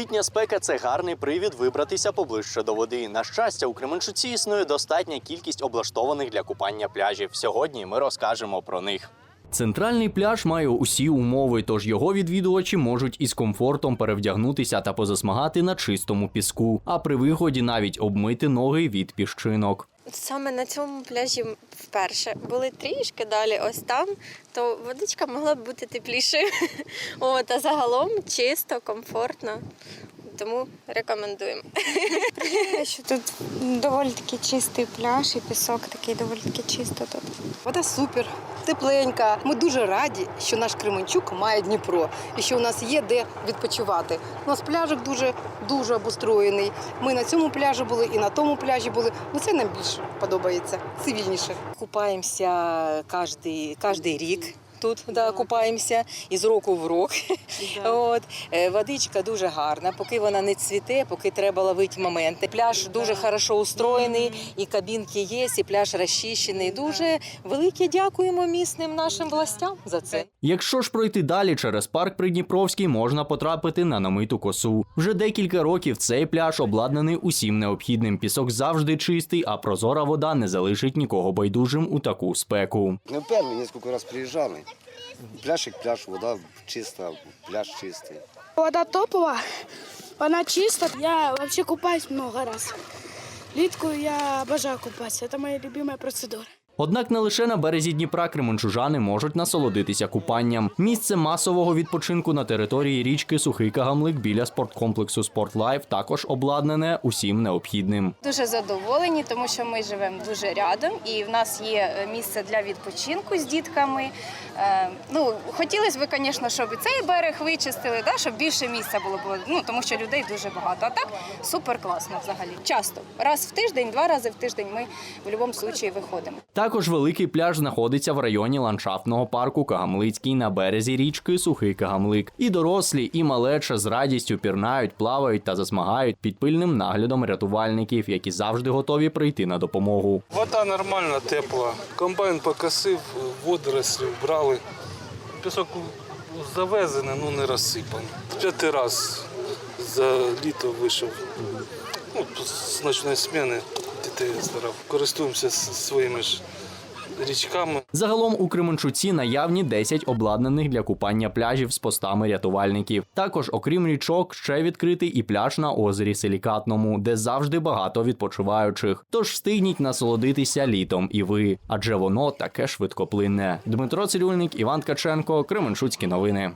Літня спека це гарний привід вибратися поближче до води. На щастя, у Кременчуці існує достатня кількість облаштованих для купання пляжів. Сьогодні ми розкажемо про них. Центральний пляж має усі умови, тож його відвідувачі можуть із комфортом перевдягнутися та позасмагати на чистому піску, а при виході навіть обмити ноги від піщинок. Саме на цьому пляжі вперше були трішки далі, ось там, то водичка могла б бути теплішою. От, а загалом чисто, комфортно. Тому рекомендуємо. Що тут доволі таки чистий пляж і пісок такий доволі таки чисто тут. Вода супер, тепленька. Ми дуже раді, що наш Кременчук має Дніпро і що у нас є де відпочивати. У нас пляжик дуже дуже обустроєний. Ми на цьому пляжі були і на тому пляжі були. Ну це нам більше подобається, цивільніше. Купаємося кожний рік. Тут да, купаємося із року в рок. От. Е, Водичка дуже гарна, поки вона не цвіте, поки треба ловити моменти. Пляж дуже хорошо устроєний, і кабінки є, і пляж розчищений. Дуже велике дякуємо місним нашим властям за це. Якщо ж пройти далі через парк Придніпровський, можна потрапити на намиту косу. Вже декілька років цей пляж обладнаний усім необхідним. Пісок завжди чистий, а прозора вода не залишить нікого байдужим у таку спеку. Мы первый несколько раз приезжали. Пляжик, пляж, вода чиста, пляж чистий. Вода топова, вона чиста. Я взагалі купаюсь много разів. Літку я бажаю купатися. Це моя любимая процедура. Однак не лише на березі Дніпра кременчужани можуть насолодитися купанням. Місце масового відпочинку на території річки Сухий Кагамлик біля спорткомплексу Спортлайф також обладнане усім необхідним. Дуже задоволені, тому що ми живемо дуже рядом, і в нас є е, місце для відпочинку з дітками. Е, ну, хотілося б, звісно, щоб і цей берег вичистили, да, щоб більше місця було, ну, тому що людей дуже багато. А так супер класно взагалі. Часто. Раз в тиждень, два рази в тиждень ми в будь-якому випадку виходимо. Також великий пляж знаходиться в районі ландшафтного парку Кагамлицький на березі річки Сухий Кагамлик. І дорослі, і малеча з радістю пірнають, плавають та засмагають під пильним наглядом рятувальників, які завжди готові прийти на допомогу. Вода нормальна, тепла. Комбайн покосив, водорослі вбрали. Пісок завезений, ну не розсипаний. П'ятий раз за літо вийшов. Ну, з ночної зміни старав. Користуємося своїми ж річками. Загалом у Кременчуці наявні 10 обладнаних для купання пляжів з постами рятувальників. Також, окрім річок, ще відкритий і пляж на озері Силікатному, де завжди багато відпочиваючих. Тож встигніть насолодитися літом і ви, адже воно таке швидкоплинне. Дмитро Цирюльник, Іван Ткаченко, Кременчуцькі новини.